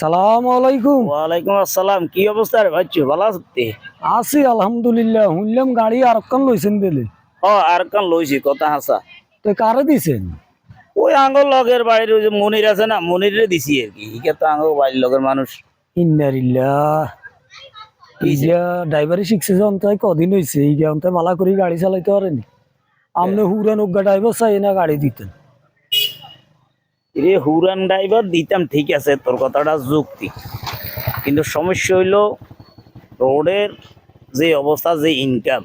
সালাম আলাইকুম। আসসালাম। কি অবস্থা রে বাচ্চু ভালো আছি আছি আলহামদুলিল্লাহ। শুনলাম গাড়ি আর কান লইছেন বেলে। ও আর কান লইছি কথা হাসা। তো কারে দিছেন? ওই আঙ্গল লগের বাড়ির ওই যে মনির আছে না মনিরে দিছি আর কি। হিকে তো আঙ্গল বাড়ির লগের মানুষ। ইন্নারিল্লাহ। ড্রাইভারি শিখছে কদিন হয়েছে ভালো করে গাড়ি চালাইতে পারেনি। আপনি হুরান ড্রাইভার চাই না গাড়ি দিতেন। রে হুরান ড্রাইভার, দিতাম ঠিক আছে, তোর কথাটা যুক্তি। কিন্তু সমস্যা হইল, রোডের যে অবস্থা, যে ইনকাম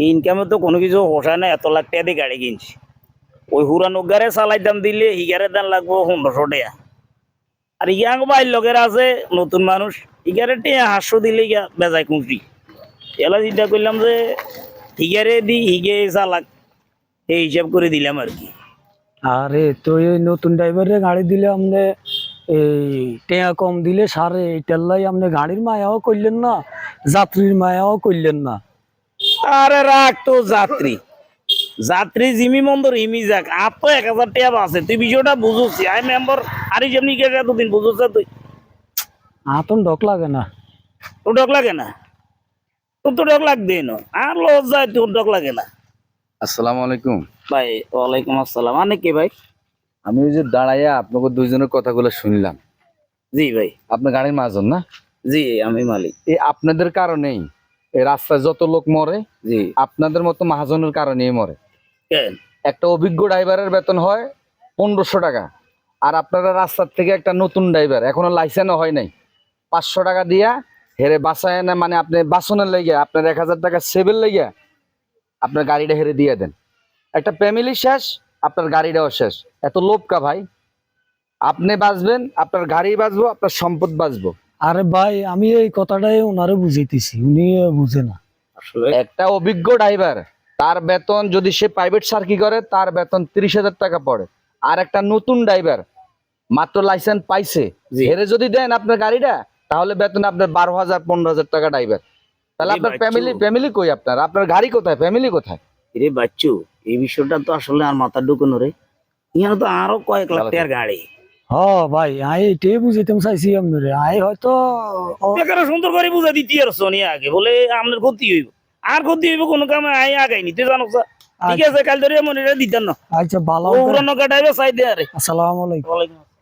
এই ইনকামে তো কোনো কিছু হোসা না, এত লাখ টাকা দিয়ে গাড়ি কিনছি। ওই হুরান উগারে চালাইতাম দিলে হিগারের দাম লাগবো পনেরোশো টাকা। আর ইয়াং বাইর লগের আছে, নতুন মানুষ হিগারে টেয়া হাঁসশো দিলে বেজায় খুঁজি এলা চিন্তা করলাম যে হিগারে দি হিগে চালাক, এই হিসাব করে দিলাম আর কি। আরে তো এই নতুন ড্রাইভারে গাড়ি দিলে আপনি এই টেয়া কম দিলে সারে এইটার লাই আপনি গাড়ির মায়াও করলেন না যাত্রীর মায়াও করলেন না। আরে রাখ তো যাত্রী। যাত্রী জিমি মন্দর হিমি যাক আর তো এক হাজার টাকা আছে তুই বিষয়টা বুঝুছি আই মেম্বার আরে যেমনি কে এতদিন বুঝুছ তুই? আতন ডক লাগে না। তোর ডক লাগে না? তোর তো ডক লাগবে না। আর লস যায় তোর ডক লাগে না। আসসালামু আলাইকুম। ভাই ওয়ালাইকুম আসসালাম। মানে কি ভাই? আমি ওই যে দাঁড়াইয়া আপনাকে দুইজনের কথাগুলো শুনলাম। জি ভাই। আপনার গাড়ির মাজন না? জি আমি মালিক। এই আপনাদের কারণেই এই রাস্তায় যত লোক মরে জি। আপনাদের মতো মাহাজনের কারণেই মরে। কেন? একটা অভিজ্ঞ ড্রাইভারের বেতন হয় পনেরোশো টাকা আর আপনারা রাস্তার থেকে একটা নতুন ড্রাইভার এখনও লাইসেন্সও হয় নাই। পাঁচশো টাকা দিয়া হেরে বাসায় না মানে আপনি বাসনের লেগে আপনার এক হাজার টাকা সেভের লেগে আপনার গাড়িটা হেরে দিয়ে দেন। একটা ফ্যামিলি শেষ আপনার গাড়িটাও শেষ। এত লোভ কা ভাই? আপনি বাঁচবেন আপনার গাড়ি বাঁচবো আপনার সম্পদ বাঁচবো। আরে ভাই আমি এই কথাটাই ওনারে বুঝাইতেছি উনি বুঝে না। একটা অভিজ্ঞ ড্রাইভার তার বেতন যদি সে প্রাইভেট সার্কি করে তার বেতন তিরিশ হাজার টাকা পড়ে। আর একটা নতুন ড্রাইভার মাত্র লাইসেন্স পাইছে। হেরে যদি দেন আপনার গাড়িটা তাহলে বেতন আপনার বারো হাজার পনেরো হাজার টাকা ড্রাইভার তাহলে আপনার ফ্যামিলি ফ্যামিলি কই আপনার? আপনার গাড়ি কোথায়? ফ্যামিলি কোথায়? রে বাচ্চু এই বিষয়টা তো আসলে আর মাথা ঢুকানো রে। এখানে তো আরও কয়েক লাখ টাকার গাড়ি। হ ভাই আই এটাই বুঝাইতাম চাইছি আমরে আই হয়তো বেকার সুন্দর করে বুঝা দিতে আর সোনিয়া আগে বলে আপনার ক্ষতি হইব। আর ক্ষতি হইব কোনো কামে আই আগাই নিতে জানো স্যার ঠিক আছে কাল ধরে মনে দিতেন না। আচ্ছা ভালো ওরনো কাটাইবে চাই দে আরে। আসসালামু আলাইকুম। ওয়ালাইকুম আসসালাম।